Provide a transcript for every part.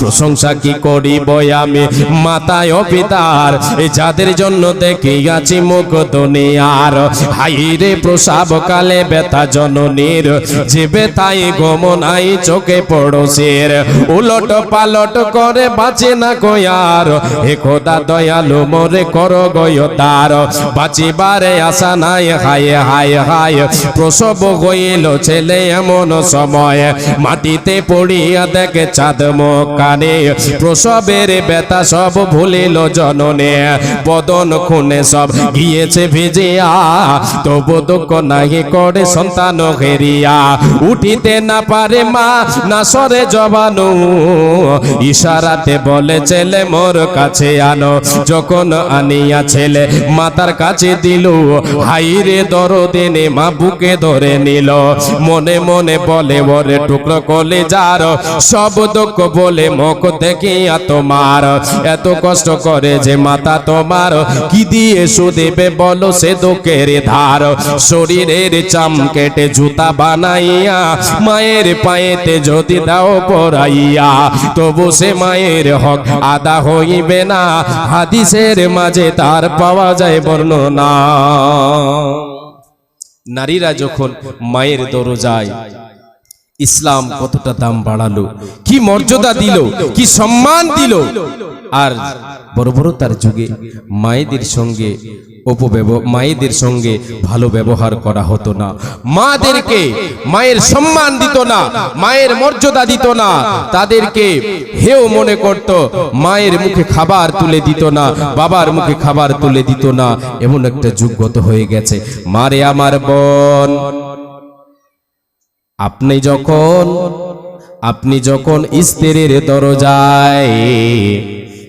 প্রশংসা কি করিব আমি? মাতায় পিতার যাদের জন্য দেখি আছি মুখ দুনিয়ার। হাইরে প্রসাব কালে ব্যথা জননীর, যে ব্যথাই গমনাই চোখে পড়োশের। উলট পালট করে বাঁচে না গয়ার হে খোদা দয়ালু মোরে কর গয় তার। বাঁচিবারে আশা নাই, হায় হায় হায়, প্রসব হইল ছেলে এমন সময়। মাটিতে পড়িয়া দেখে চাঁদ কানে প্রসবের ব্যথা সব ভুলিল জননে, বদন খুনে সব গিয়েছে ভিজিয়া, তবু দুঃখ নাহি করে সন্তান ঘেরিয়া উঠিতে না পারে মা, না সরে জবানু, ইশারাতে বলে, ছেলে মোর কাছে আনো। যখন আনিয়া ছেলে মাতার কাছে দিল, হাইরে দরদিনে মা বুকে ধরে নিল। মনে মনে বলে, ওরে টুকরো কলে যার সব দুঃখ বলে মুখ দেখিয়া তোমার এত কষ্ট করে যে মাতা তোমার কি দিয়ে সুদেবে বলো সে দুঃখের ধার। শরীরের চাম কেটে জুতা বানাইয়া মায়ের পায়েতে যদি দাও পরাইয়া, তবু সে মায়ের হক আদা হইবে না। হাদিসের মাঝে তার পাওয়া যায় বর্ণনা। নারীরা যখন মায়ের দরজায় ইসলাম কতটা দাম বাড়ালো? কি মর্যাদা দিল? কি সম্মান দিল? আর বড় বড় তার যুগে মায়েদের সঙ্গে অপব্যব মায়েদের সঙ্গে ভালো ব্যবহার করা হতো না। মাদেরকে মায়ের সম্মান দিত না, মায়ের মর্যাদা দিত না, তাদেরকে হেও মনে করত, মায়ের মুখে খাবার তুলে দিত না, বাবার মুখে খাবার তুলে দিত না। এমন একটা যুগগত হয়ে গেছে। মারে আমার বোন। আপনি যখন আপনি যখন স্ত্রীর দরজায়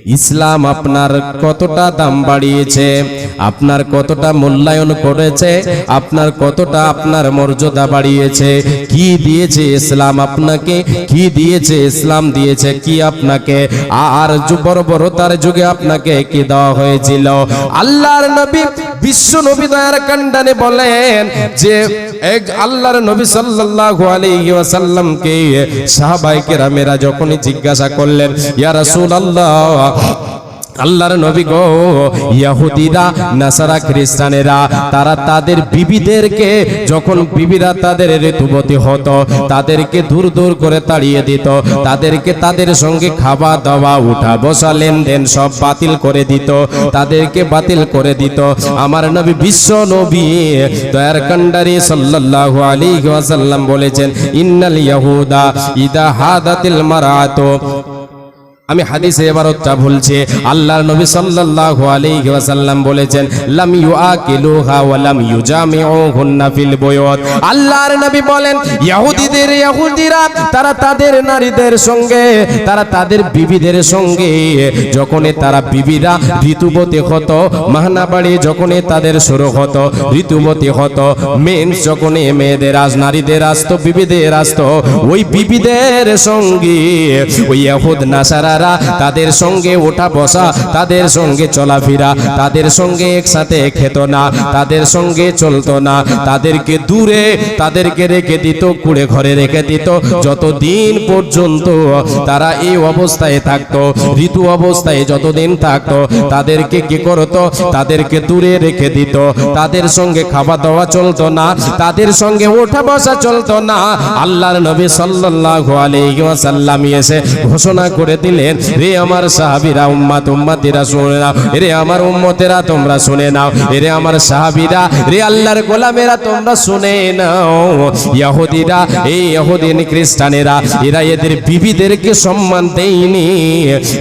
ইসলাম আপনার কতটা দাম বাড়িয়েছে, আপনার কতটা মূল্যায়ন করেছে, আপনার কতটা আপনার মর্যাদা বাড়িয়েছে, কি দিয়েছে ইসলাম আপনাকে, কি দিয়েছে ইসলাম দিয়েছে, কি আপনাকে, আর যু- বড় বড় যুগে আপনাকে কি দেওয়া হয়েছিল? আল্লাহর নবী, বিশ্ব নবী দয়ার কান্ডানে বলেন যে, এক আল্লাহর নবী সাল্লাল্লাহু আলাইহি ওয়াসাল্লামকে সাহাবায়ে কেরামেরা যখনই জিজ্ঞাসা করলেন, ইয়া রাসূলুল্লাহ আল্লাহর নবী গো ইহুদিরা নাসারা, খ্রিস্টানেরা, তারা তাদের বিবিদেরকে, যখন বিবিরা তাদের ঋতুবতী হতো, তাদেরকে দূর দূর করে তাড়িয়ে দিত, তাদেরকে তাদের সঙ্গে খাওয়া দাওয়া, উঠা বসা লেনদেন সব বাতিল করে দিত, তাদেরকে বাতিল করে দিত। আমার নবী বিশ্ব নবী, দয়ার কান্ডারি সাল্লাল্লাহু আলাইহি ওয়াসাল্লাম বলেছেন, ইন্নাল ইয়াহুদা ইদা হাদাতিল মারাতো। আমি হাদিসে এবারতটা বলছি আল্লাহর নবী সাল্লাল্লাহু আলাইহি ওয়াসাল্লাম বলেছেন, লাম ইউআকিলুহা ওয়া লাম ইউজামিউহুন্না ফিল বুয়ুত। আল্লাহর নবী বলেন ইহুদিদের ইহুদিরা তারা তাদের নারীদের সঙ্গে, তারা তাদের বিবিদের সঙ্গে, যখনই তারা বিবিরা ঋতুবতী হতো মাহনাবাড়ি যখনই তাদের শুরু হতো ঋতুবতী হতো, মেন্স যখনই মেয়েদের আজ, নারীদের আসতো বিবিদের আসতো ওই বিবিদের সঙ্গে, ওই ইহুদ নাসারারা তাদের সঙ্গে ওঠা বসা, তাদের সঙ্গে চলাফেরা, তাদের সঙ্গে একসাথে খেত না, তাদের সঙ্গে চলতো না, তাদেরকে দূরে, তাদেরকে রেখে দিত, কুড়ে ঘরে রেখে দিত। যতদিন পর্যন্ত তারা এই অবস্থায় থাকতো, ঋতু অবস্থায় যতদিন থাকতো, তাদেরকে কি করতো? তাদেরকে দূরে রেখে দিত। তাদের সঙ্গে খাওয়া দাওয়া চলতো না, তাদের সঙ্গে ওঠা বসা চলতো না। আল্লাহর নবী সাল্লাল্লাহু আলাইহি ওয়াসাল্লাম এসে ঘোষণা করে দিলেন রে আমার সাহাবীরা, উম্মাত উম্মাতিরা শুনে নাও। রে আমার উম্মতেরা, তোমরা শুনে নাও। রে আমার সাহাবীরা, রে আল্লাহর গোলামেরা, তোমরা শুনে নাও। ইহুদিরা এই ইহুদিন খ্রিস্টানেরা, এরা এদের বিবিদেরকে সম্মান দেয়নি।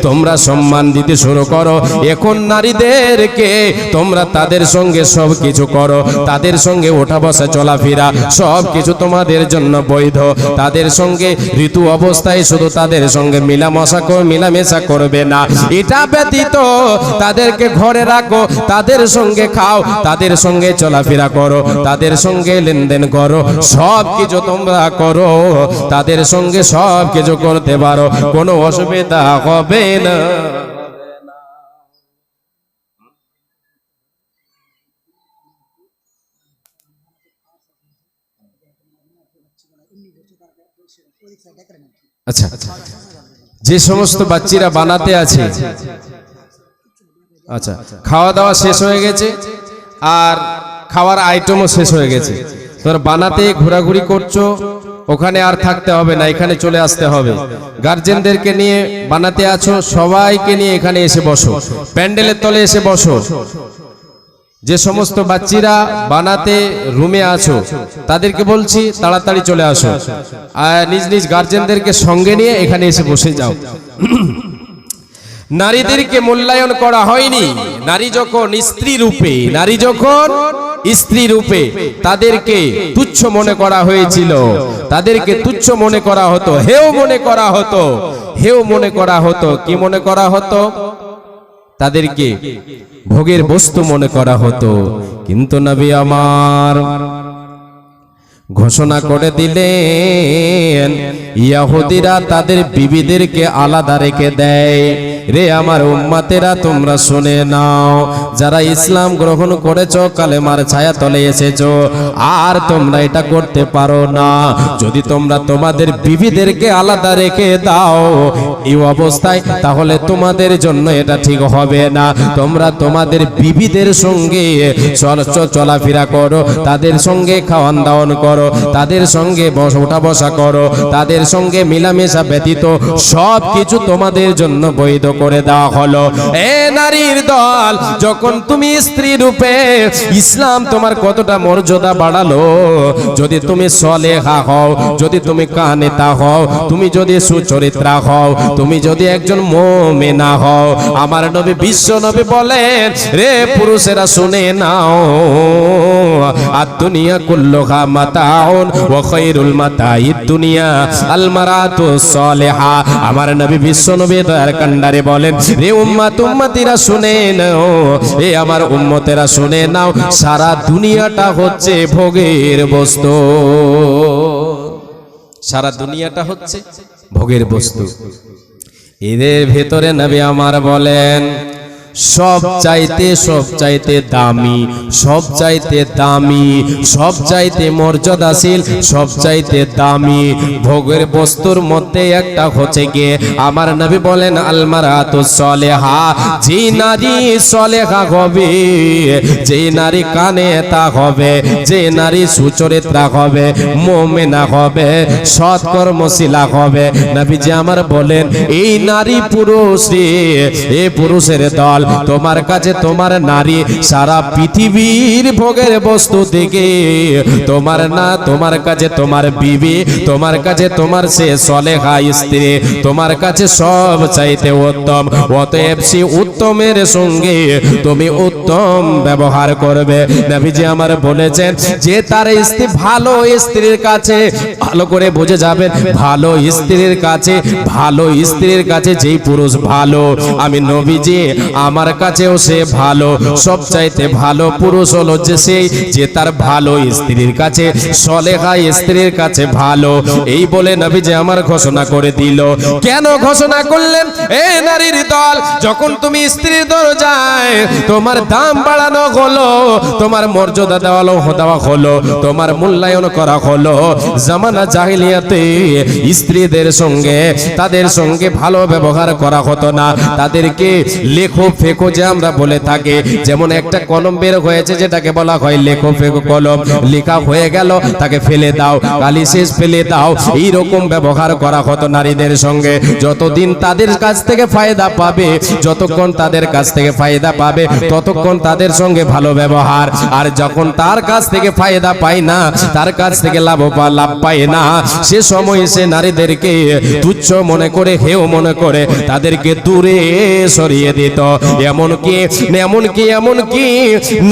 তোমরা সম্মান দিতে শুরু করো। এখন নারীদেরকে তোমরা তাদের সঙ্গে সব কিছু করো। তাদের সঙ্গে ওঠা বসা চলাফেরা সব কিছু তোমাদের জন্য বৈধ। তাদের সঙ্গে ঋতু অবস্থায় শুধু তাদের সঙ্গে মিলামশা মিলামেশা করবে না। এটা ব্যতীত তাদেরকে ঘরে রাখো, তাদের সঙ্গে খাও, তাদের সঙ্গে চলাফেরা করো, তাদের সঙ্গে লেনদেন করো, সব কিছু তোমরা করো, তাদের সঙ্গে সব কিছু করতে পারো, কোনো অসুবিধা হবে না। আচ্ছা। আচ্ছা যে সমস্ত বাচ্চিরা বানাতে আছে। আচ্ছা খাওয়া দাওয়া শেষ হয়ে গেছে আর খাওয়ার আইটেমও শেষ হয়ে গেছে। তোমরা বানাতে ঘোরাঘুরি করছ, ওখানে আর থাকতে হবে না, এখানে চলে আসতে হবে। গার্জেনদেরকে নিয়ে বানাতে আছো, সবাইকে নিয়ে এখানে এসে বসো। প্যান্ডেলের তলে এসে বসো। যে সমস্ত বাচ্চিরা বানাতে রুমে আছো, তাদেরকে বলছি, তাড়াতাড়ি চলে আসো। আর নিজ নিজ গার্জেনদেরকে সঙ্গে নিয়ে এখানে এসে বসে যাও। নারীদেরকে মূল্যায়ন করা হয়নি। নারী যখন স্ত্রী রূপে, নারী যখন স্ত্রী রূপে, তাদেরকে তুচ্ছ মনে করা হয়েছিল। তাদেরকে তুচ্ছ মনে করা হতো, হেও মনে করা হতো, হেও মনে করা হতো। কি মনে করা হতো? তাদেরকে ভোগের বস্তু মনে করা হতো। কিন্তু নবী আমার ঘোষণা করে দিলেন ইয়াহুদিরা তাদের বিবিদেরকে আলাদা রেখে দেয়। রে আমার উম্মাতেরা, তোমরা শুনে নাও, যারা ইসলাম গ্রহণ করেছ, কালেমার ছায়া তলে এসেছ, আর তোমরা এটা করতে পারো না। যদি তোমরা তোমাদের বিবিদেরকে আলাদা রেখে দাও এই অবস্থায়, তাহলে তোমাদের জন্য এটা ঠিক হবে না। তোমরা তোমাদের বিবিদের সঙ্গে চল চলাফেরা করো, তাদের সঙ্গে খাওয়ান দাওয়ান করো, তাদের সঙ্গে ওঠা বসা করো, তাদের সঙ্গে মিলামেশা ব্যতীত সব কিছু তোমাদের জন্য বৈধ করে দেওয়া হলো। এ নারীর দল, যখন তুমি স্ত্রী রূপে ইসলাম তোমার কতটা মর্যাদা বাড়ালো, যদি তুমি সলেহা হও, যদি তুমি কানেতা হও, তুমি যদি সুচরিত্রা হও, তুমি যদি একজন মোমেনা হও, আমার নবী বিশ্ব নবী বলেন, রে পুরুষেরা শুনে নাও আর দুনিয়া কুল্লুহা মাতাউন ওয়া খায়রুল মাতাইদ দুনিয়া। আল মারাতু সালেহা। আমার নবী বিশ্ব নবী দয়ার কান্ডারে বলেন, রে উম্মাত, উম্মতিরা শুনে নাও, এ আমার উম্মতেরা শুনে নাও, সারা দুনিয়াটা হচ্ছে ভোগের বস্তু। সারা দুনিয়াটা হচ্ছে ভোগের বস্তু। এদের ভেতরে নবী আমার বলেন সব চাইতে সব চাইতে দামি সব চাইতে দামি সব চাইতে মর্যাদাশীল সব চাইতে দামি। ভোগের বস্তুর মধ্যে একটা হচ্ছে গিয়ে আমার নবী বলেন আলমারাতু সলেহা যে নারী সলেহা হবে যে নারী কানে তা হবে যে নারী সুচরিত্রা হবে মোমেনা হবে সৎকর্মশীলা হবে। নবীজি আমার বলেন এই নারী পুরুষ এ পুরুষের দল তোমার কাছে তোমার নারী সারা পৃথিবীর ভোগের বস্তু থেকে তোমার না, তোমার কাছে তোমার বিবি, তোমার কাছে তোমার সে সলেহা স্ত্রী, তোমার কাছে সব চাইতে উত্তম। অতএব সে উত্তমের সঙ্গে তুমি উত্তম ব্যবহার করবে। নবীজি আমার বলেছেন যে তার স্ত্রী ভালো স্ত্রীর কাছে, ভালো করে বুঝে যাবেন, ভালো স্ত্রীর কাছে, ভালো স্ত্রীর কাছে যেই পুরুষ ভালো। আমি নবীজি আমার কাছেও সে ভালো সব চাইতে ভালো পুরুষ হলো যে সেই যে তার ভালো স্ত্রীর কাছে, সলেহা স্ত্রীর কাছে ভালো। এই বলে নবী যে আমার ঘোষণা করে দিল। কেন ঘোষণা করলেন? এ নারীর দল, যখন তুমি স্ত্রীর দরজায় তোমার দাম বাড়ানো হলো, তোমার মর্যাদা দেওয়া দেওয়া হলো, তোমার মূল্যায়ন করা হলো, জামানা জাহিলিয়াতে স্ত্রীদের সঙ্গে, তাদের সঙ্গে ভালো ব্যবহার করা হতো না। তাদেরকে লেখো ফেকো যে আমরা বলে থাকি। যেমন একটা কলম বের হয়েছে যেটাকে বলা হয় লেখো ফেকো কলম। লেখা হয়ে গেল, তাকে ফেলে দাও কালি শেষ ফেলে দাও। এইরকম ব্যবহার করা হতো নারীদের সঙ্গে। যতদিন তাদের কাছ থেকে ফায়দা পাবে, যতক্ষণ তাদের কাছ থেকে ফায়দা পাবে, ততক্ষণ তাদের সঙ্গে ভালো ব্যবহার। আর যখন তার কাছ থেকে ফায়দা পায় না, তার কাছ থেকে লাভ লাভ পায় না, সে সময় সে নারীদেরকে তুচ্ছ মনে করে, হেও মনে করে, তাদেরকে দূরে সরিয়ে দিত। এমনকি এমনকি এমনকি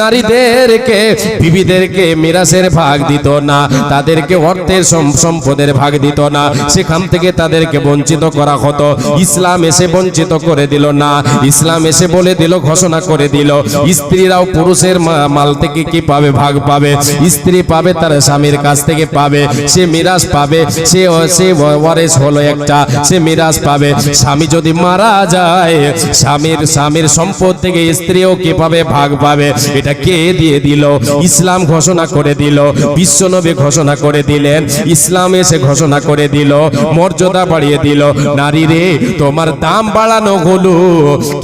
নারীদেরকে, বিবিদেরকে মিরাসের ভাগ দিত না, তাদেরকে অর্থের সম্পদের ভাগ দিত না, সেখান থেকে তাদেরকে বঞ্চিত করা হতো। ইসলাম এসে বঞ্চিত করে দিল না, ইসলাম এসে বলে দিল, ঘোষণা করে দিল, স্ত্রীরাও পুরুষের মাল থেকে কি পাবে? ভাগ পাবে। স্ত্রী পাবে, তার স্বামীর কাছ থেকে পাবে। সে মিরাজ পাবে, সে সে ওয়ারেস হলো একটা, সে মিরাজ পাবে। স্বামী যদি মারা যায়, স্বামীর স্বামীর সম্পদ থেকে স্ত্রীও কীভাবে ভাগ পাবে, এটা কে দিয়ে দিল? ইসলাম ঘোষণা করে দিল, বিশ্বনবী ঘোষণা করে দিলেন, ইসলাম এসে ঘোষণা করে দিল, মর্যাদা বাড়িয়ে দিল। নারী রে, তোমার দাম বাড়ানো হলো।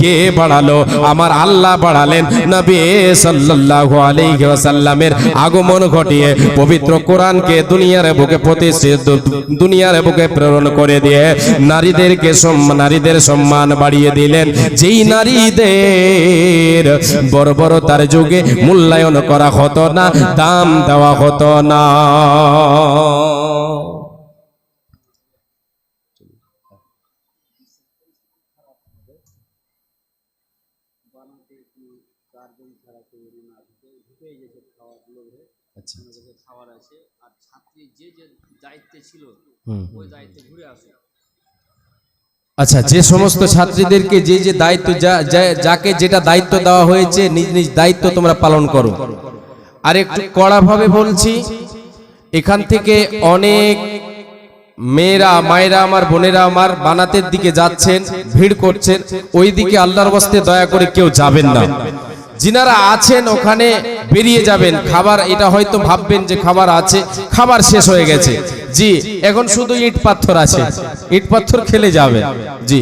কে বাড়ালো? আমার আল্লাহ বাড়ালেন নবী সাল্লাল্লাহু আলাইহি ওয়াসাল্লামের আগমন ঘটিয়ে পবিত্র কোরআনকে দুনিয়ার বুকে প্রতিষ্ঠিত, দুনিয়ার বুকে প্রেরণ করে দিয়ে নারীদেরকে নারীদের সম্মান বাড়িয়ে দিলেন। যেই নারীদের বড় বড় তার যুগে মূল্যায়ন করা হতো না দাম দেওয়া হতো না। আচ্ছা। আছে। আর ছাত্রী যে যে দায়িত্বে ছিল ওই দায়িত্বে ঘুরে আসে। আচ্ছা যে সমস্ত ছাত্রীদেরকে যে যে দায়িত্ব যাকে যেটা দায়িত্ব দেওয়া হয়েছে নিজ নিজ দায়িত্ব তোমরা পালন করো। আর একটু কড়াভাবে বলছি এখান থেকে অনেক মেয়েরা মায়েরা আমার বোনেরা আমার বানাতের দিকে যাচ্ছেন ভিড় করছেন ওই দিকে আল্লাহর বস্তে দয়া করে কেউ যাবেন না। যিনারা আছেন ওখানে বেরিয়ে যাবেন। খাবার, এটা হয়তো ভাববেন যে খাবার আছে, খাবার শেষ হয়ে গেছে। জি, এখন শুধু ইট পাথর আছে। ইট পাথর খেলে যাবে। জি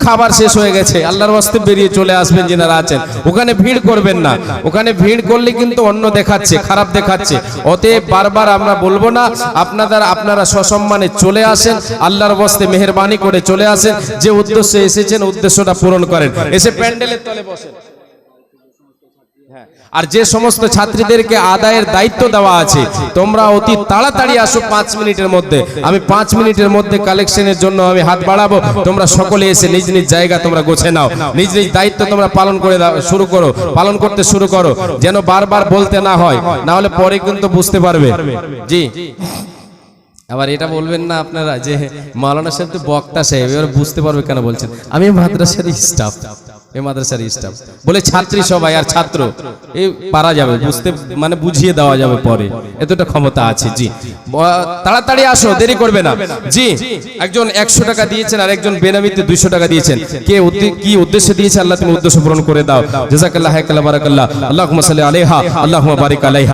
খাবার শেষ হয়ে গেছে। আল্লাহর বাস্তে বেরিয়ে চলে আসবেন যিনারা আছেন। ওখানে ভিড় করবেন না। ওখানে ভিড় করলে কিন্তু অন্য দেখাচ্ছে, খারাপ দেখাচ্ছে। অতএব বারবার আমরা বলব না, আপনাদের, আপনারা সসম্মানে চলে আসেন, আল্লাহর বস্তে মেহরবানি করে চলে আসেন। যে উদ্দেশ্যে এসেছেন, উদ্দেশ্যটা পূরণ করেন। এসে প্যান্ডেলের তলে বসেন। আর যে সমস্ত ছাত্রীদেরকে আদায়ের দায়িত্ব দেওয়া আছে, তোমরা অতি তাড়াতাড়ি আসো পাঁচ মিনিটের মধ্যে। আমি পাঁচ মিনিটের মধ্যে কালেকশনের জন্য আমি হাত বাড়াবো। তোমরা সকলে এসে নিজ নিজ জায়গা তোমরা গোছে নাও। নিজ নিজ দায়িত্ব তোমরা পালন করে শুরু করো, পালন করতে শুরু করো। যেন বারবার বলতে না হয়, না হলে পরে কিন্তু বুঝতে পারবে। জি। আবার এটা বলবেন না আপনারা যে মাওলানা সাহেব তো বক্তা সাহেব, এবার বুঝতে পারবে কেন বলছেন। আমি মাদ্রাসার স্টাফ এই মাদ্রাসার স্টাফ বলে, ছাত্রী সবাই আর ছাত্র, এই পারা যাবে, বুঝতে মানে বুঝিয়ে দেওয়া যাবে পরে। এতটা ক্ষমতা আছে, জি। তাড়াতাড়ি আসো, দেরি করবে না। জি, একজন একশো টাকা দিয়েছেন আর একজন বেনামিতে দুইশো টাকা দিয়েছেন। কে কি উদ্দেশ্যে দিয়েছে? আল্লাহ, তুমি উদ্দেশ্য পূরণ করে দাও। জাজাকাল্লাহ হায়াকাল্লাহ বারাকাল্লাহ। আল্লাহুম্মা সাল্লি আলাইহা, আল্লাহুম্মা বারিক আলাইহা।